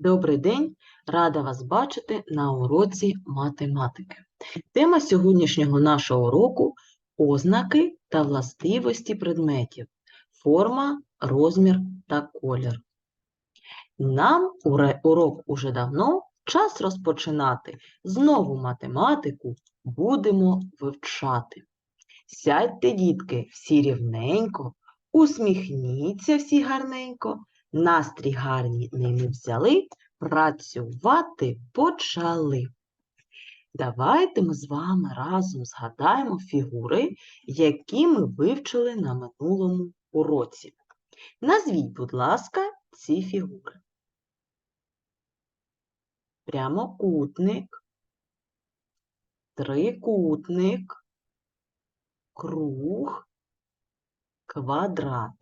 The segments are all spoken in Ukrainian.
Добрий день! Рада вас бачити на уроці математики. Тема сьогоднішнього нашого уроку ознаки та властивості предметів, форма, розмір та колір. Нам урок уже давно, час розпочинати. Знову математику будемо вивчати. Сядьте, дітки, всі рівненько, усміхніться всі гарненько, настрій гарний ними взяли, працювати почали. Давайте ми з вами разом згадаємо фігури, які ми вивчили на минулому уроці. Назвіть, будь ласка, ці фігури. Прямокутник, трикутник, круг, квадрат.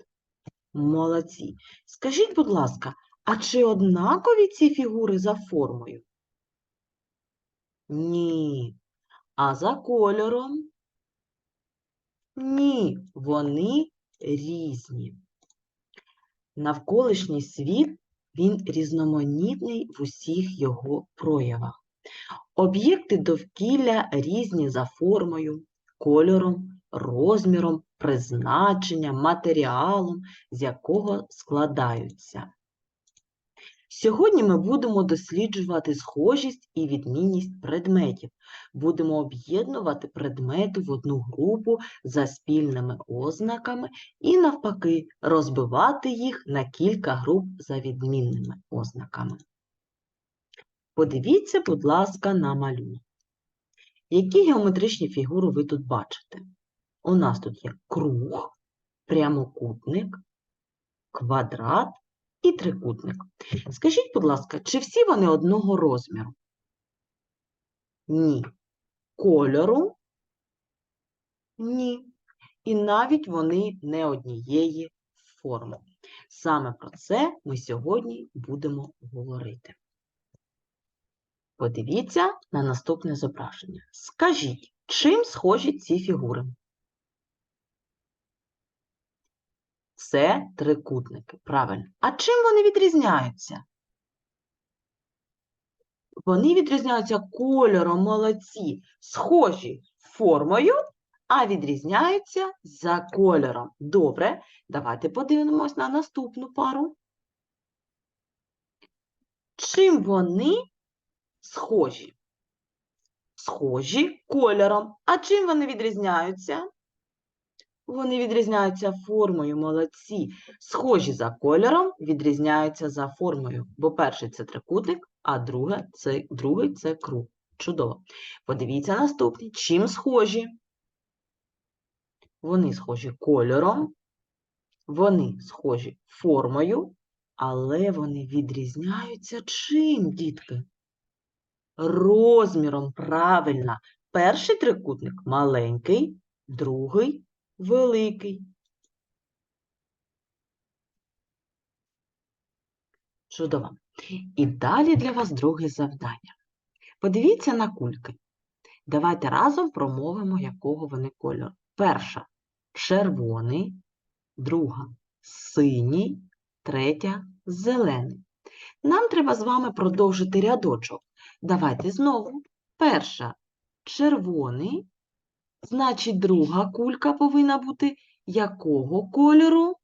Молодці. Скажіть, будь ласка, а чи однакові ці фігури за формою? Ні. А за кольором? Ні, вони різні. Навколишній світ, він різноманітний в усіх його проявах. Об'єкти довкілля різні за формою, кольором, розміром, призначенням, матеріалом, з якого складаються. Сьогодні ми будемо досліджувати схожість і відмінність предметів. Будемо об'єднувати предмети в одну групу за спільними ознаками і, навпаки, розбивати їх на кілька груп за відмінними ознаками. Подивіться, будь ласка, на малюнок. Які геометричні фігури ви тут бачите? У нас тут є круг, прямокутник, квадрат і трикутник. Скажіть, будь ласка, чи всі вони одного розміру? Ні. Кольору? Ні. І навіть вони не однієї форми. Саме про це ми сьогодні будемо говорити. Подивіться на наступне зображення. Скажіть, чим схожі ці фігури? Це трикутники, правильно. А чим вони відрізняються? Вони відрізняються кольором, молодці, схожі формою, а відрізняються за кольором. Добре, давайте подивимось на наступну пару. Чим вони схожі? Схожі кольором. А чим вони відрізняються? Вони відрізняються формою, молодці. Схожі за кольором, відрізняються за формою. Бо перший це трикутник, а друге це, другий це круг. Чудово. Подивіться наступні. Чим схожі? Вони схожі кольором, вони схожі формою, але вони відрізняються чим, дітки? Розміром, правильно. Перший трикутник маленький, другий великий. Чудово. І далі для вас друге завдання. Подивіться на кульки. Давайте разом промовимо, якого вони кольору. Перша червоний, друга синій, третя зелений. Нам треба з вами продовжити рядочок. Давайте знову. Перша червоний, значить друга кулька повинна бути якого кольору?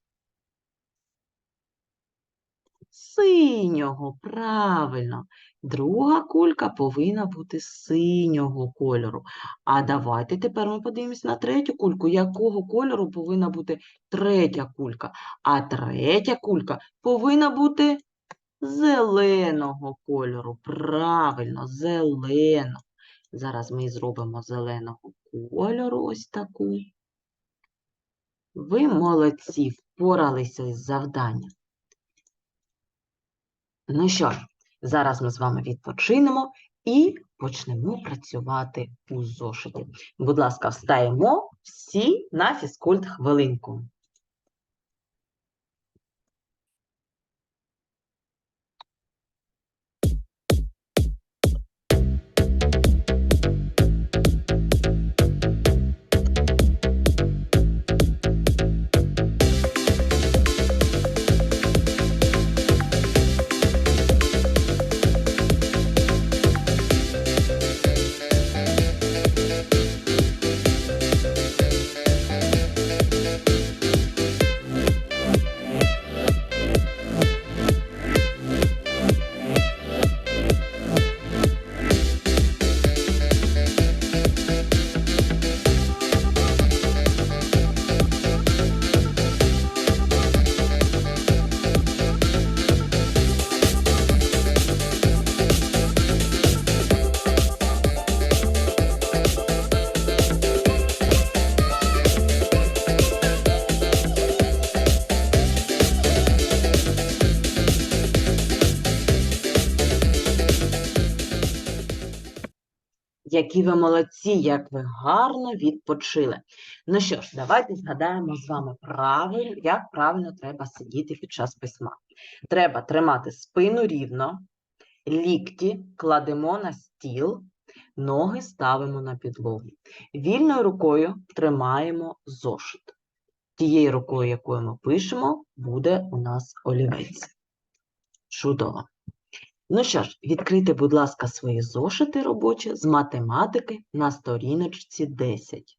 Синього, правильно. Друга кулька повинна бути синього кольору. А давайте тепер ми подивимось на третю кульку. Якого кольору повинна бути третя кулька? А третя кулька повинна бути зеленого кольору. Правильно, зеленого. Зараз ми зробимо зеленого кольору ось таку. Ви молодці, впоралися із завданням. Ну що ж, зараз ми з вами відпочинемо і почнемо працювати у зошиті. Будь ласка, встаємо всі на фізкульт хвилинку. Які ви молодці, як ви гарно відпочили. Ну що ж, давайте згадаємо з вами правильно, як правильно треба сидіти під час письма. Треба тримати спину рівно, лікті кладемо на стіл, ноги ставимо на підлогу. Вільною рукою тримаємо зошит. Тією рукою, якою ми пишемо, буде у нас олівець. Чудово. Ну що ж, відкрийте, будь ласка, свої зошити робочі з математики на сторіночці 10.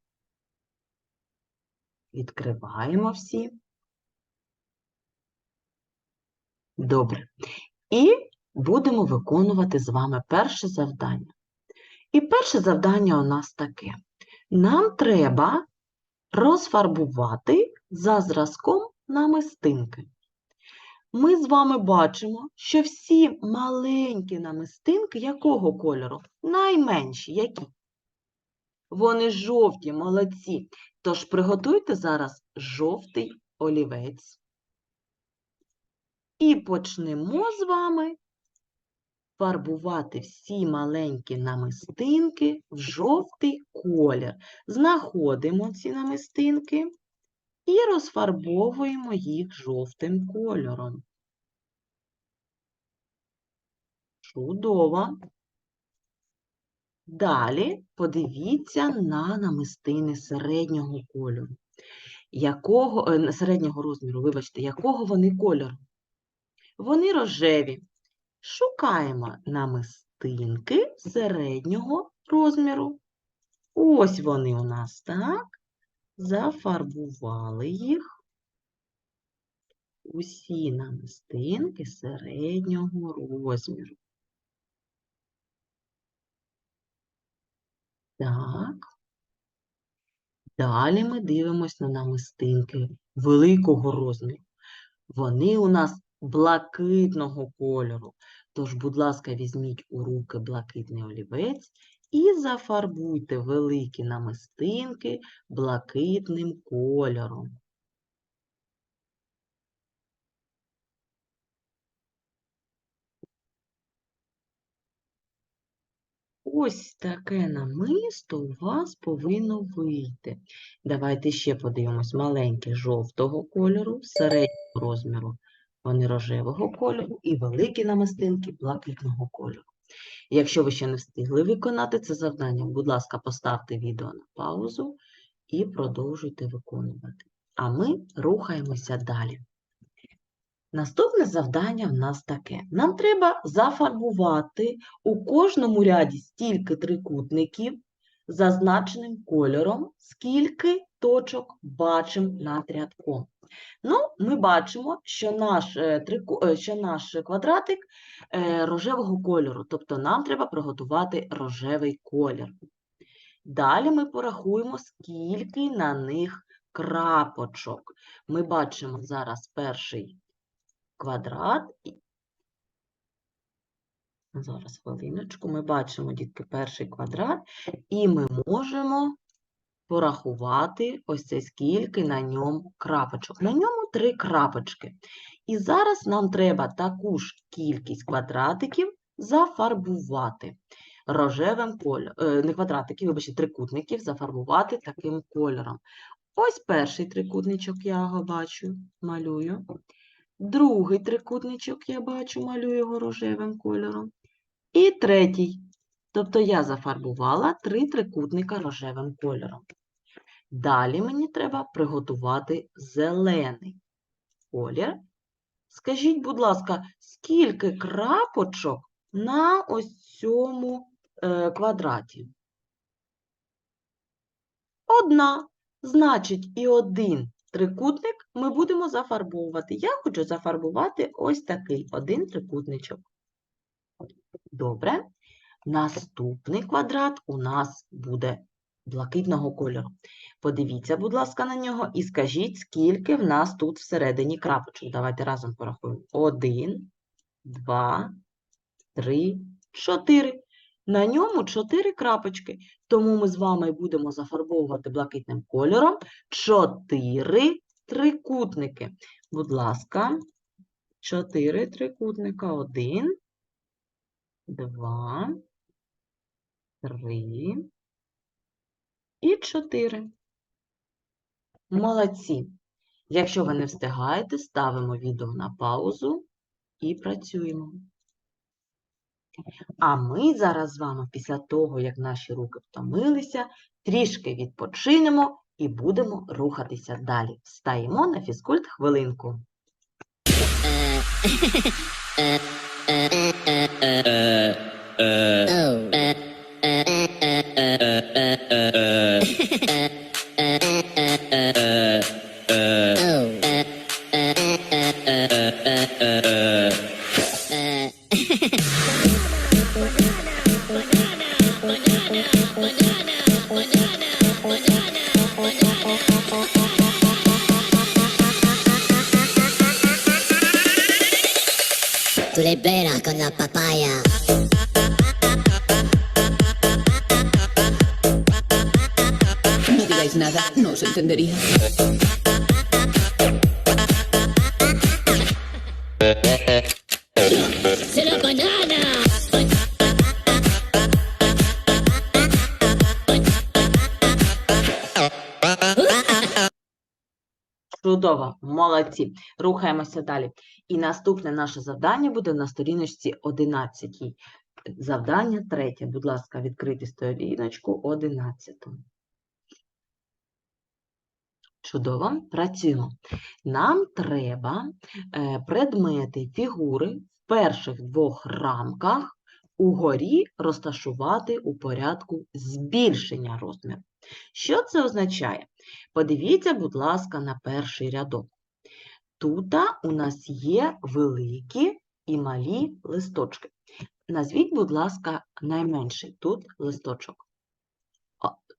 Відкриваємо всі. Добре. І будемо виконувати з вами перше завдання. І перше завдання у нас таке. Нам треба розфарбувати за зразком намистинки. Ми з вами бачимо, що всі маленькі намистинки якого кольору? Найменші. Які? Вони жовті, молодці. Тож приготуйте зараз жовтий олівець. І почнемо з вами фарбувати всі маленькі намистинки в жовтий колір. Знаходимо ці намистинки і розфарбовуємо їх жовтим кольором. Чудово. Далі подивіться на намистини середнього кольору. Якого, е, середнього розміру, вибачте, якого вони кольору? Вони рожеві. Шукаємо намистинки середнього розміру. Ось вони у нас, так? Зафарбували їх. Усі намистинки середнього розміру. Так. Далі ми дивимося на намистинки великого розміру. Вони у нас блакитного кольору. Тож, будь ласка, візьміть у руки блакитний олівець і зафарбуйте великі намистинки блакитним кольором. Ось таке намисто у вас повинно вийти. Давайте ще подивимось маленьке жовтого кольору, середнього розміру вони рожевого кольору і великі намистинки блакитного кольору. Якщо ви ще не встигли виконати це завдання, будь ласка, поставте відео на паузу і продовжуйте виконувати. А ми рухаємося далі. Наступне завдання в нас таке. Нам треба зафарбувати у кожному ряді стільки трикутників, зазначеним кольором, скільки точок бачимо над рядком. Ну, ми бачимо, що наш, е, е, що наш квадратик е, рожевого кольору, тобто нам треба приготувати рожевий колір. Далі ми порахуємо, скільки на них крапочок. Ми бачимо зараз перший квадрат. Зараз хвилиночку, ми бачимо, дітки, перший квадрат, і ми можемо порахувати ось це скільки на ньому крапочок. На ньому три крапочки. І зараз нам треба таку ж кількість квадратиків зафарбувати рожевим кольором, е, не квадратиків, вибачте, трикутників зафарбувати таким кольором. Ось перший трикутничок я його бачу, малюю. Другий трикутничок я бачу, малюю його рожевим кольором. І третій. Тобто я зафарбувала три трикутника рожевим кольором. Далі мені треба приготувати зелений колір. Скажіть, будь ласка, скільки крапочок на ось цьому е, квадраті? Одна. Значить, і один трикутник ми будемо зафарбовувати. Я хочу зафарбувати ось такий один трикутничок. Добре. Наступний квадрат у нас буде блакитного кольору. Подивіться, будь ласка, на нього і скажіть, скільки в нас тут всередині крапочок. Давайте разом порахуємо. Один, два, три, чотири. На ньому чотири крапочки. Тому ми з вами будемо зафарбовувати блакитним кольором чотири трикутники. Будь ласка, чотири трикутника. Один, два, три і чотири. Молодці. Якщо ви не встигаєте, ставимо відео на паузу і працюємо. А ми зараз з вами, після того, як наші руки втомилися, трішки відпочинемо і будемо рухатися далі. Встаємо на фізкульт хвилинку. Tu l'hai bella con la papaya. Digáis nada, no os entendería. ¡Será banana! Чудово, молодці. Рухаємося далі. І наступне наше завдання буде на сторіночці 11. Завдання третє. Будь ласка, відкрити сторіночку 11. Чудово, працюємо. Нам треба е, предмети, фігури в перших двох рамках угорі розташувати у порядку збільшення розміру. Що це означає? Подивіться, будь ласка, на перший рядок. Тут у нас є великі і малі листочки. Назвіть, будь ласка, найменший тут листочок.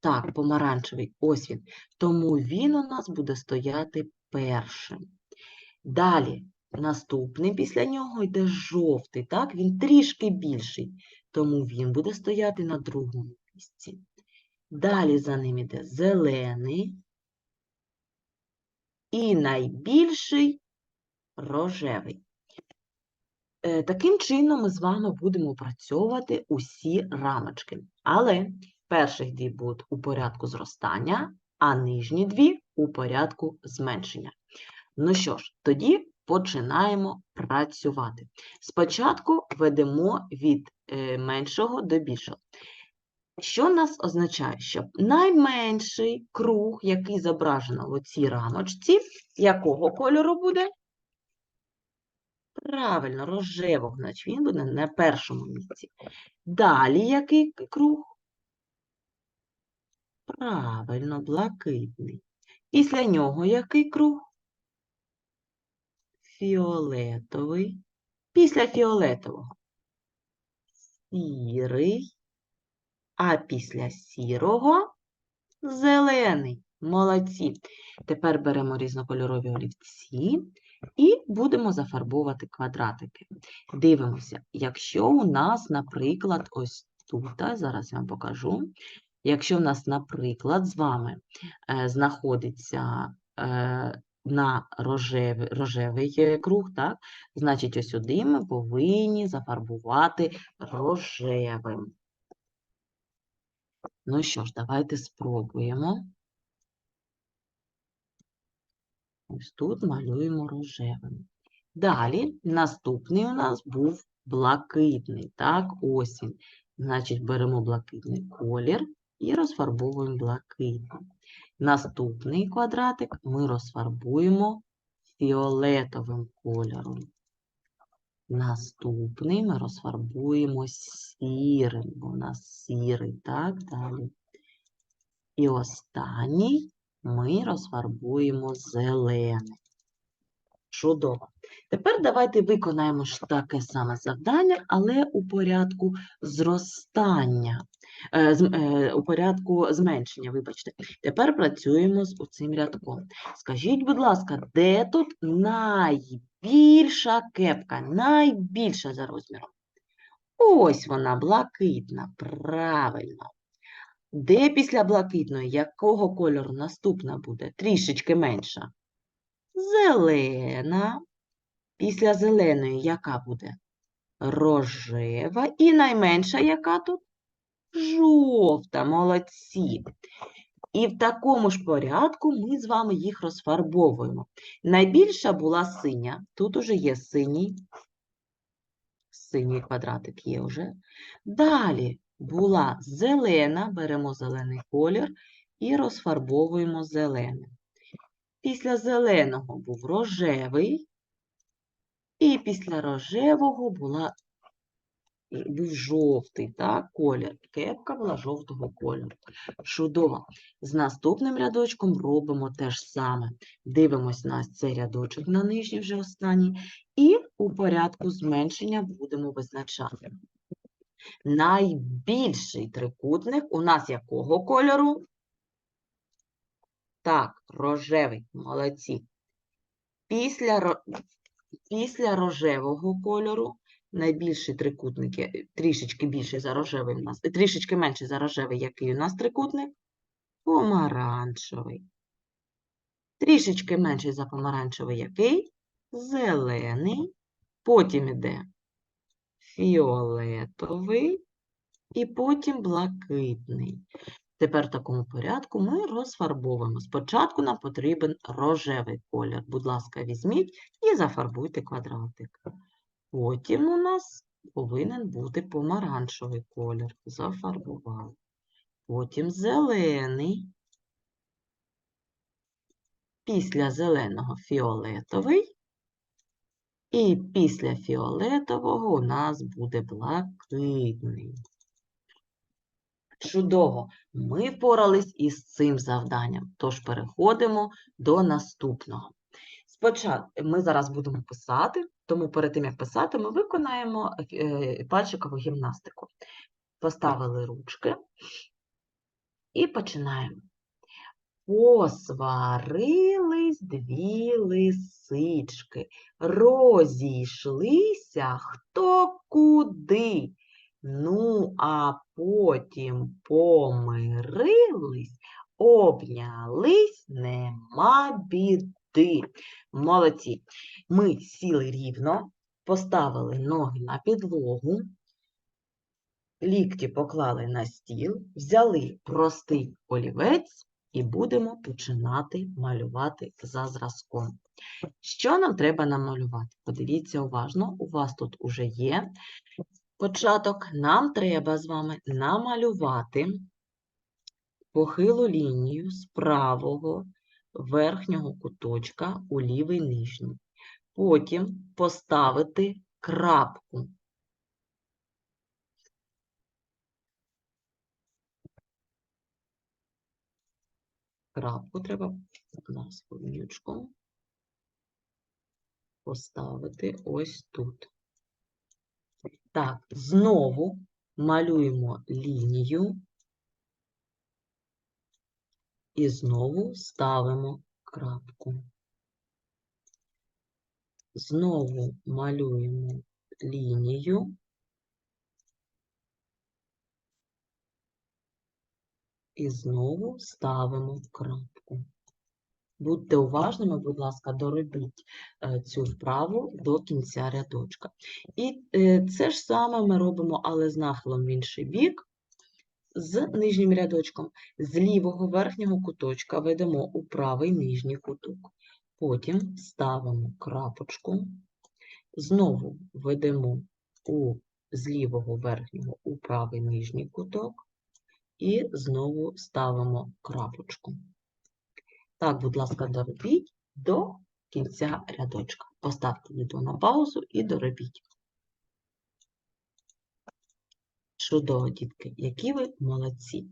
Так, помаранчевий, ось він. Тому він у нас буде стояти першим. Далі, наступний після нього йде жовтий, так? Він трішки більший, тому він буде стояти на другому місці. Далі за ним іде зелений. І найбільший рожевий. Е, Таким чином ми з вами будемо опрацьовувати усі рамочки. Але перших дві будуть у порядку зростання, а нижні дві у порядку зменшення. Ну що ж, тоді починаємо працювати. Спочатку ведемо від е, меншого до більшого. Що нас означає? Що найменший круг, який зображено в цій рамочці, якого кольору буде? Правильно, рожевого, значить він буде на першому місці. Далі який круг? Правильно, блакитний. Після нього який круг? Фіолетовий. Після фіолетового сірий, а після сірого зелений. Молодці. Тепер беремо різнокольорові олівці і будемо зафарбовувати квадратики. Дивимося, якщо у нас, наприклад, ось тут, зараз я вам покажу, якщо у нас, наприклад, з вами е, знаходиться е, на рожевий, рожевий круг, так, значить, ось сюди ми повинні зафарбувати рожевим. Ну що ж, давайте спробуємо. Ось тут малюємо рожевим. Далі наступний у нас був блакитний. Так, ось він. Значить, беремо блакитний колір і розфарбовуємо блакитним. Наступний квадратик ми розфарбуємо фіолетовим кольором. Наступний ми розфарбуємо сірим, бо у нас сірий, так, далі. І останній ми розфарбуємо зелений. Чудово. Тепер давайте виконаємо таке саме завдання, але у порядку зростання, е, е, у порядку зменшення, вибачте. Тепер працюємо з цим рядком. Скажіть, будь ласка, де тут найбільша кепка, найбільша за розміром? Ось вона, блакитна, правильно. Де після блакитної, якого кольору наступна буде? Трішечки менша. Зелена. Після зеленої яка буде? Рожева. І найменша яка тут? жовта, молодці. І в такому ж порядку ми з вами їх розфарбовуємо. Найбільша була синя, тут уже є синій, синій квадратик є вже. Далі була зелена, беремо зелений колір і розфарбовуємо зеленим. Після зеленого був рожевий, і після рожевого була, був жовтий так, колір. Кепка була жовтого кольору. Чудово. З наступним рядочком робимо те ж саме. Дивимось на цей рядочок на нижній вже останній, і у порядку зменшення будемо визначати. Найбільший трикутник у нас якого кольору? Так, рожевий, молодці. Після, після рожевого кольору найбільший трикутник, є- трішечки більший за рожевий у нас, трішечки менший за рожевий, який у нас трикутник? Помаранчевий. Трішечки менший за помаранчевий який? Зелений. Потім іде фіолетовий і потім блакитний. Тепер в такому порядку ми розфарбовуємо. Спочатку нам потрібен рожевий колір. Будь ласка, візьміть і зафарбуйте квадратик. Потім у нас повинен бути помаранчевий колір. Зафарбували. Потім зелений. Після зеленого фіолетовий. І після фіолетового у нас буде блакитний. Чудово! Ми впорались із цим завданням, тож переходимо до наступного. Спочатку ми зараз будемо писати, тому перед тим, як писати, ми виконаємо е, пальчикову гімнастику. Поставили ручки і починаємо. Посварились дві лисички, розійшлися хто куди. Ну, а потім помирились, обнялись, нема біди. Молодці. Ми сіли рівно, поставили ноги на підлогу, лікті поклали на стіл, взяли простий олівець і будемо починати малювати за зразком. Що нам треба намалювати? Подивіться уважно, у вас тут уже є початок. Нам треба з вами намалювати похилу лінію з правого верхнього куточка у лівий нижній. Потім поставити крапку. Крапку треба на спинючку поставити ось тут. Так, знову малюємо лінію і знову ставимо крапку. Знову малюємо лінію і знову ставимо крапку. Будьте уважними, будь ласка, доробіть е, цю вправу до кінця рядочка. І е, це ж саме ми робимо, але з нахилом в інший бік, з нижнім рядочком. З лівого верхнього куточка ведемо у правий нижній куток. Потім ставимо крапочку, знову ведемо у, з лівого верхнього у правий нижній куток і знову ставимо крапочку. Так, будь ласка, доробіть до кінця рядочка. Поставте відео на паузу і доробіть. Чудово, дітки, які ви молодці.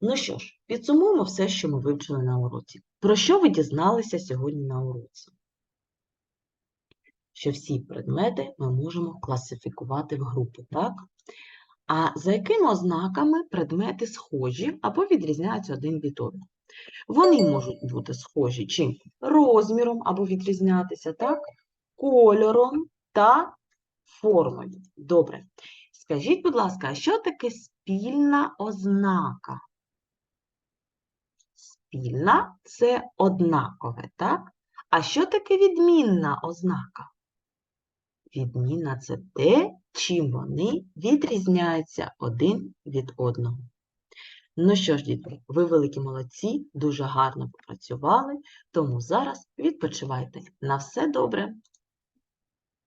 Ну що ж, підсумуємо все, що ми вивчили на уроці. Про що ви дізналися сьогодні на уроці? Що всі предмети ми можемо класифікувати в групи, так? А за якими ознаками предмети схожі або відрізняються один від одного? Вони можуть бути схожі чим? Розміром або відрізнятися, так? Кольором та формою. Добре. Скажіть, будь ласка, а що таке спільна ознака? Спільна – це однакове, так? А що таке відмінна ознака? Відмінна – це те, чим вони відрізняються один від одного. Ну що ж, дітки, ви великі молодці, дуже гарно попрацювали, тому зараз відпочивайте. На все добре!